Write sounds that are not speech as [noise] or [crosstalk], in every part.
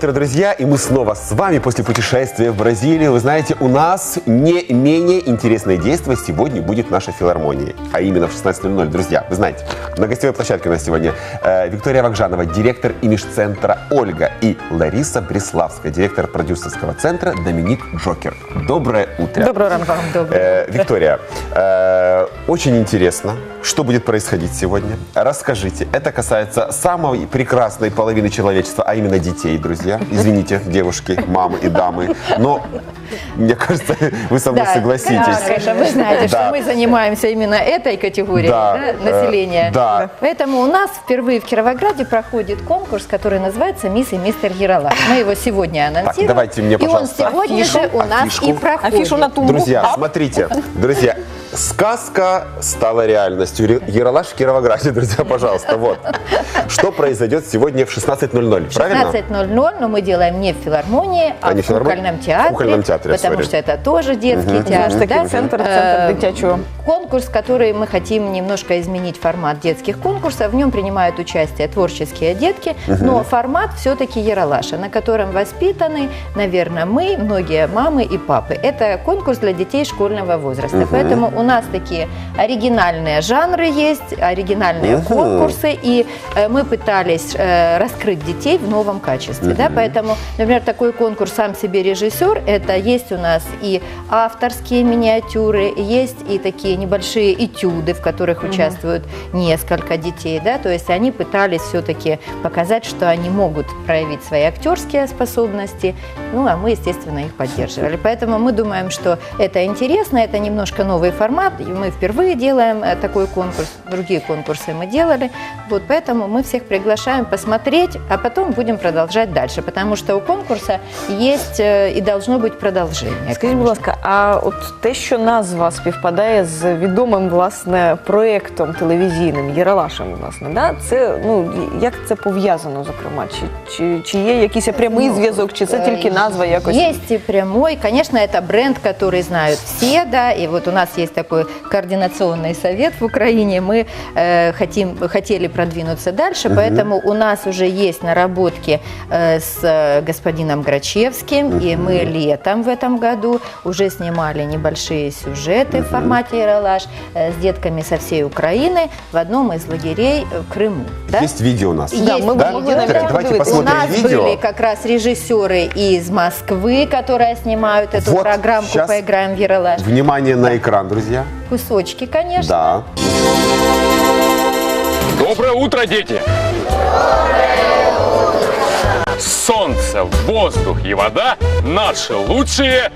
утро, друзья! И мы снова с вами после путешествия в Бразилию. Вы знаете, у нас не менее интересное действие сегодня будет в нашей филармонии. А именно в 16.00. Друзья, вы знаете, на гостевой площадке у нас сегодня э, Виктория Вакжанова, директор имидж-центра Ольга и Лариса Бреславская, директор продюсерского центра Доминик Джокер. Доброе утро. Доброго ранку. Э, Виктория, э, очень интересно, что будет происходить сегодня. Расскажите. Это касается самой прекрасной половины человечества, а именно детей, друзья. Извините, девушки, мамы и дамы. Но, мне кажется, вы со мной согласитесь. Конечно, вы знаете, Да. что мы занимаемся именно этой категорией Да, да, э, населения. да. Поэтому у нас впервые в Кировограде проходит конкурс, который называется «Мисс и мистер Ералаш». Мы его сегодня анонсируем. давайте мне, И он пожалуйста, сегодня афишу. же у нас Афишку. и проходит. Афишу на тумбу. Друзья, смотрите, друзья, сказка стала реальностью. Ре- Ералаш в Кировограде, [laughs] друзья, пожалуйста, вот. Что произойдет сегодня в 16.00, правильно? 16.00, но мы делаем не в филармонии, а, А не в кукольном театре. в кукольном театре, Потому сори. что это тоже детский театр. Такий да? центр, Э, центр дитячого. Конкурс, который мы хотим немножко изменить формат детских конкурсов. В нем принимают участие творческие детки, но формат все-таки Яралаша, на котором воспитаны, наверное, мы, многие мамы и папы. Это конкурс для детей школьного возраста. Поэтому у нас такие оригинальные жанры есть, оригинальные Мгм. конкурсы, и э, мы пытались э, раскрыть детей в новом качестве. Да? Поэтому, например, такой конкурс «Сам себе режиссер» – это есть у нас и авторские миниатюры, есть и такие небольшие этюды, в которых участвуют несколько детей. Да? То есть они пытались все-таки показать, что они могут проявить свои актерские способности, ну а мы, естественно, их поддерживали. Поэтому мы думаем, что это интересно, это немножко новый формат, и мы впервые делаем э, такой конкурс, другие конкурсы мы делали, вот поэтому мы всех приглашаем посмотреть, а потом будем продолжать дальше, потому что у конкурса есть э, и должно быть продолжение. Скажіть, будь ласка, а от те, що назва співпадає з відомим власне проєктом телевізійним Єралашем, власне, да? це ну як це пов'язано, зокрема? Чи, чи, чи є якийсь прямий Ну, зв'язок, чи це Э, тільки назва якось? Есть и прямой. Конечно, это бренд, который знают все, да, и вот у нас есть такой координационный совет в Украине. Мы э, хотим, хотели продвинуться дальше, поэтому у нас уже есть наработки э, с э, господином Грачевским, и мы летом в этом году уже снимали небольшие сюжеты в формате «Ералаш» э, с детками со всей Украины в одном из лагерей в Крыму. да. Есть видео у нас. Да, Есть мы Да? Виктория, него давайте подивитися. у посмотрим нас видео. были как раз режиссеры из Москвы, которые снимают эту Вот программку. «Поиграем в Ералаш». Внимание на экран, друзья. Кусочки, конечно. Да. Доброе утро, дети! Солнце, воздух и вода – наши лучшие...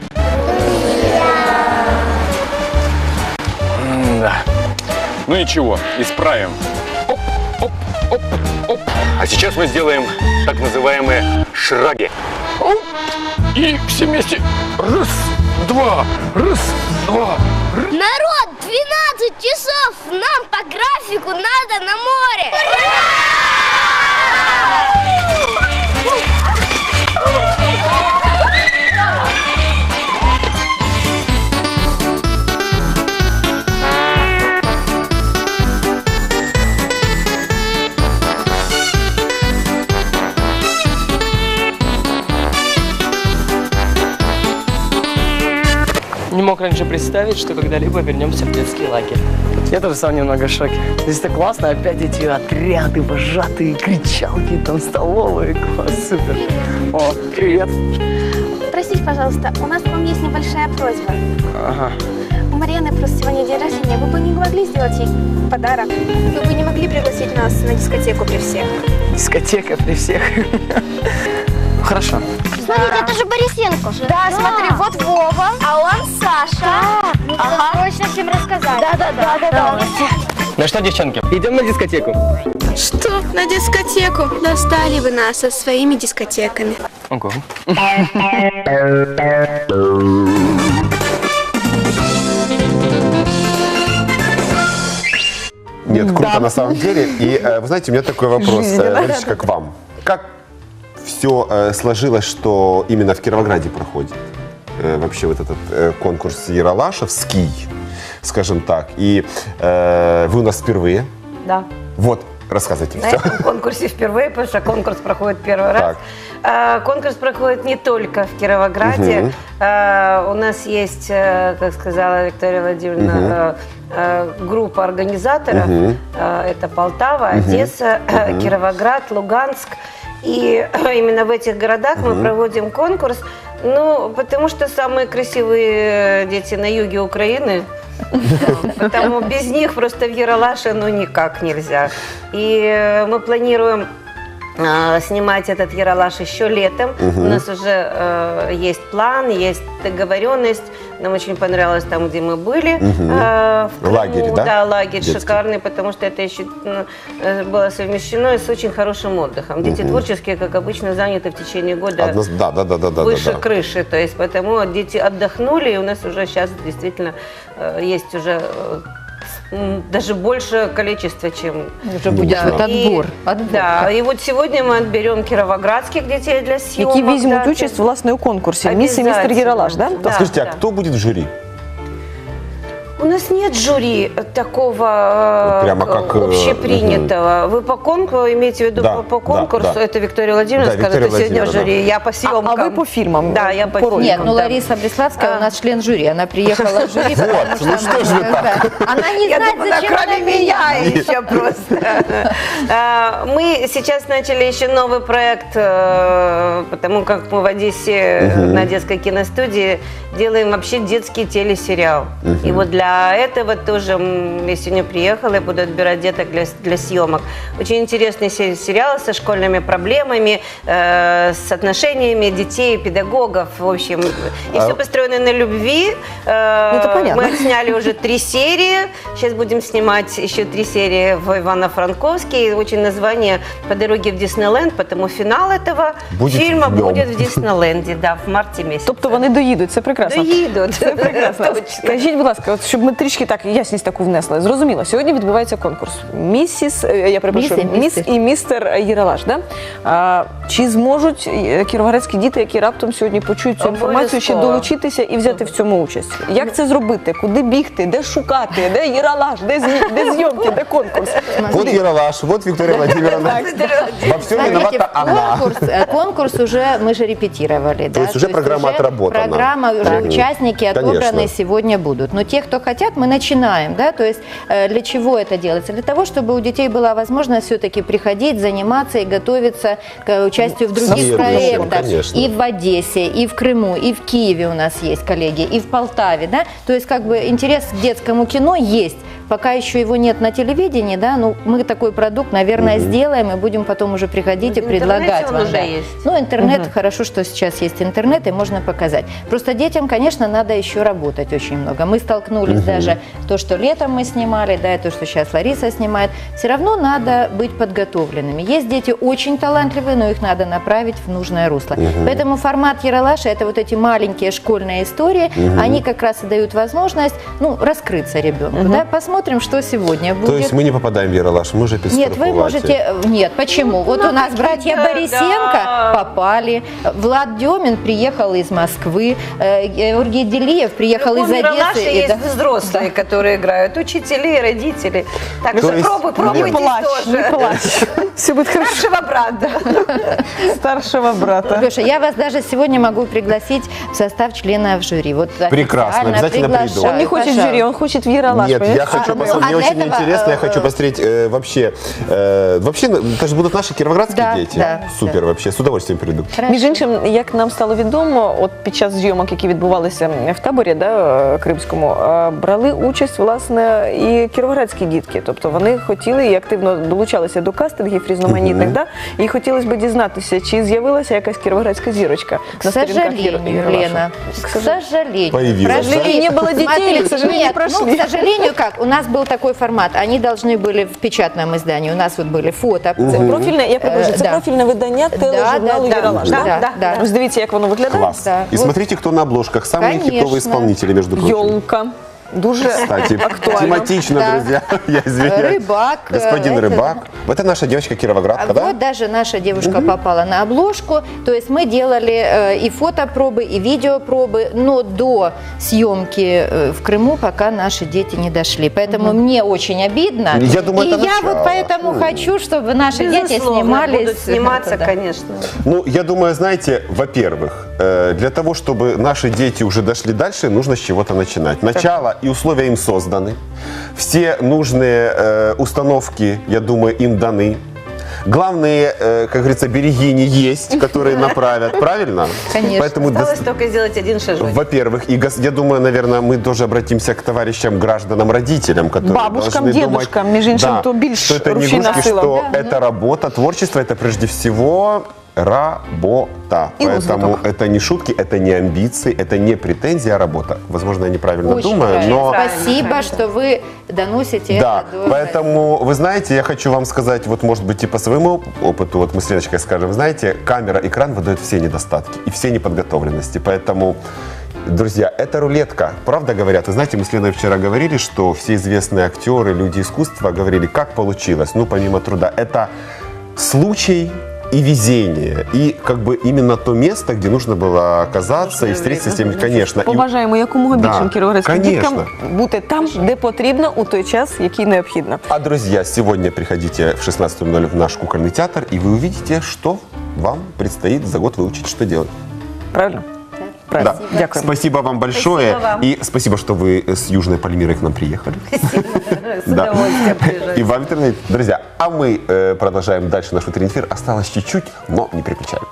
Да. Ну ничего, исправим. Оп, оп, оп, оп. А сейчас мы сделаем так называемые шраги. Оп. И все вместе. Раз, два, раз, два, Народ, 12 часов! Нам по графику надо на море! Не мог раньше представить, что когда-либо вернемся в детский лагерь. Я тоже сам немного в шоке. Здесь так классно, опять эти отряды, вожатые, кричалки, там столовые, класс, супер. О, привет. Простите, пожалуйста, у нас к вам есть небольшая просьба. Ага. У Марьяны просто сегодня день рождения. Вы бы не могли сделать ей подарок? Вы бы не могли пригласить нас на дискотеку при всех? Дискотека при всех. Хорошо. Смотрите, это же Борисенко. Да, смотри, вот Вова. А он Саша. Ага. Срочно всем рассказать. Да, да, да, да, да. Ну что, девчонки, идем на дискотеку? Что? На дискотеку? Достали вы нас со своими дискотеками. Ого. Нет, круто на самом деле. И э, вы знаете, у меня такой вопрос, э, Ларисочка, к вам. Как все сложилось, что именно в Кировограде проходит э, вообще вот этот э, конкурс Яралашевский, скажем так. И э, вы у нас впервые. Да. Вот, Рассказывайте На все. этом конкурсе впервые, потому что конкурс проходит первый раз. Так. А, Конкурс проходит не только в Кировограде. А, У нас есть, э, как сказала Виктория Владимировна, э, э, группа организаторов. А, Это Полтава, Одесса, [clears throat] Кировоград, Луганск. И именно в этих городах мы проводим конкурс. Ну, потому что самые красивые дети на юге Украины. [laughs] Потому без них просто в Яралаше ну никак нельзя. И э, мы планируем э, снимать этот Яралаш еще летом. У нас уже э, есть план, есть договоренность. Нам очень понравилось там, где мы были. э, в Крыму. Лагерь, да? Да, лагерь Детский. шикарный, потому что это еще ну, э, было совмещено с очень хорошим отдыхом. Дети творческие, как обычно, заняты в течение года Одно- Да, да, да, да, да. выше да. крыши. То есть поэтому дети отдохнули, и у нас уже сейчас действительно э, есть уже э, даже большее количество, чем... Уже будет Да. вот отбор. отбор. Да, и вот сегодня мы отберем кировоградских детей для съемок. Які візьмуть да, участь власне у конкурсі Міс і містер Обязательно. Єралаш, да? Да. Скажите, а да. кто будет в жюри? У нас нет жюри такого Вот прямо э, как, э, общепринятого. Вы по конкурсу, имеете в виду Да, по, по конкурсу, да. это Виктория Владимировна Да, скажет, Виктория сегодня в жюри, я по А, съемкам. а ви по фільмам? Да, я по по роликам? Нет, ну да. Лариса Бриславская у нас член жюри. Она приехала в жюри, [laughs] Вот, ну что она- ж вы да. Она не знает, зачем кроме она меня [laughs] еще просто. А, Мы сейчас начали еще новый проект, э, потому как мы в Одессе на детской киностудии делаем вообще детский телесериал. И вот для этого тоже м, я сегодня приехала и буду отбирать деток для, для съемок. Очень интересный се- сериал со школьными проблемами, э, с отношениями детей, педагогов, в общем. И все построено на любви. Э, Ну, это понятно. Мы отсняли уже три серии. Сейчас будем снимать еще три серии в Ивано-Франковске. Очень название «По дороге в Диснейленд», потому финал этого Будет фильма днем. будет в Диснейленде, да, в марте месяце. Тобто вони доїдуть, це прекрасно. Доїдуть. Це прекрасно. Точно. [laughs] Скажіть, будь ласка, от щоб ми трішки так ясність таку внесли. Зрозуміло, сьогодні відбувається конкурс. Місіс, е, я перепрошую, Міс і міс містер. і містер Єралаш. Да? А, чи зможуть е, кіровоградські діти, які раптом сьогодні почують цю інформацію, ще Обов'язково. долучитися і взяти в цьому участь? Як це зробити? Куди бігти? Де шукати? Де Єралаш? Де, зні- де зйомки? Де конкурс? Вот Ералаш, вот Виктория Владимировна. Во всем Смотрите, виновата она. конкурс, э, конкурс уже мы же репетировали. да, есть уже программа отработана. Программа, уже Мгм. участники отобраны Конечно. сегодня будут. Но те, кто хотят, мы начинаем. Да? То есть э, для чего это делается? Для того, чтобы у детей была возможность все-таки приходить, заниматься и готовиться к участию в других Следующем, проектах. конечно. И в Одессе, и в Крыму, и в Киеве у нас есть коллеги, и в Полтаве. Да? То есть как бы интерес к детскому кино есть. Пока еще его нет на телевидении, да, ну мы такой продукт, наверное, сделаем и будем потом уже приходить и предлагать он вам. уже да. есть. Ну, интернет, хорошо, что сейчас есть интернет, и можно показать. Просто детям, конечно, надо еще работать очень много. Мы столкнулись даже то, что летом мы снимали, да, и то, что сейчас Лариса снимает. Все равно надо быть подготовленными. Есть дети очень талантливые, но их надо направить в нужное русло. Поэтому формат Яралаша – это вот эти маленькие школьные истории, они как раз и дают возможность, ну, раскрыться ребенку, да. Посмотрим, что сегодня будет. То есть мы не попадаем в Ералаш, мы же Нет, вы можете... Нет, почему? Вот у нас братья Борисенко попали, Влад Демин приехал из Москвы, э, Георгий Делиев приехал из У Миралаши Одессы. есть взрослые, которые играют, учителя, родители. Так То что пробуй, плачь, тоже. не плачь. [laughs] Все будет хорошо. Старшего брата. Старшего брата. Леша, я вас даже сегодня могу пригласить в состав членов жюри. Вот Прекрасно, обязательно приду. Он не хочет в жюри, он хочет в Ералаш. Нет, я понимаешь? хочу А, посмотреть, ну, мне а очень для этого, интересно, я э, хочу посмотреть э, вообще, э, вообще, ну, это же будут наши кировоградские Да, дети. да, Супер да. вообще, с удовольствием приду. Між іншим, як нам стало відомо, от під час зйомок, які відбувалися в таборі да, е, кримському, е, брали участь власне і кіровоградські дітки. Тобто вони хотіли і активно долучалися до кастингів різноманітних. Да? І хотілося б дізнатися, чи з'явилася якась кіровоградська зірочка К на сторінках Єр- сожалению, Єралаша? Лена, к сожалению. Появилась, Прошли- да? Не было детей, Смотри, или, к сожалению, не нет, прошли? Ну, к сожалению, как? У нас был такой формат. Они должны были в печатном издании. У нас вот были фото. Це профільне, я перепрошую, Е, це да. профільне видання тележурналу да, Єралаш. да, да? да, да. Ось дивіться, як воно виглядає. Класс. Да. И Вот. смотрите, кто на обложках. Самые Конечно. хитовые исполнители, между прочим. Йолка. Дуже Кстати, актуально. тематично, Да. друзья. [laughs] Я извиняюсь. Рыбак, э, Господин это- Рыбак. Это наша девочка Кировоградка, А да? Вот даже наша девушка попала на обложку. То есть мы делали э, и фотопробы, и видеопробы, но до съемки э, в Крыму пока наши дети не дошли. Поэтому мне очень обидно. Я думаю, и это я начало. вот поэтому М. хочу, чтобы наши дети Безусловно, снимались. будут сниматься, [laughs] Да. конечно. Ну, я думаю, знаете, во-первых, для того, чтобы наши дети уже дошли дальше, нужно с чего-то начинать. Начало и условия им созданы. Все нужные э, установки, я думаю, им даны. Главные, э, как говорится, берегини есть, которые [laughs] направят, правильно? Конечно. Поэтому дос- Осталось только сделать один шажок. Во-первых, и гос- я думаю, наверное, мы тоже обратимся к товарищам, гражданам, родителям, которые Бабушкам, должны дедушкам, думать, между прочим, да, то что это не игрушки, что Да, это работа, творчество, это прежде всего работа. И Поэтому успехов. это не шутки, это не амбиции, это не претензия, а работа. Возможно, я неправильно Очень думаю, правильно. но... Спасибо, правильно. что вы доносите Да, это до поэтому, вы знаете, я хочу вам сказать, вот может быть и по своему опыту, вот мы с Леночкой скажем, знаете, камера, экран выдает все недостатки и все неподготовленности, поэтому Друзья, это рулетка. Правда говорят? Вы знаете, мы с Леной вчера говорили, что все известные актеры, люди искусства говорили, как получилось, ну, помимо труда. Это случай и везение. И как бы именно то место, где нужно было оказаться и встретиться с теми, конечно. И- Побажаємо якомога Да, більшим кіровоградським конечно. діткам бути там, де потрібно, у той час, який необхідно. А, друзья, сегодня приходите в 16.00 в наш кукольный театр, и вы увидите, что вам предстоит за год выучить, что делать. Правильно? Правильно. Да. Дякую. Спасибо вам большое. Спасибо вам. И спасибо, что вы с Южной Пальмирой к нам приехали. [laughs] С удовольствием. И вам, Леонидович. Друзья, а мы э, продолжаем дальше наш утренний эфир. Осталось чуть-чуть, но не переключаем.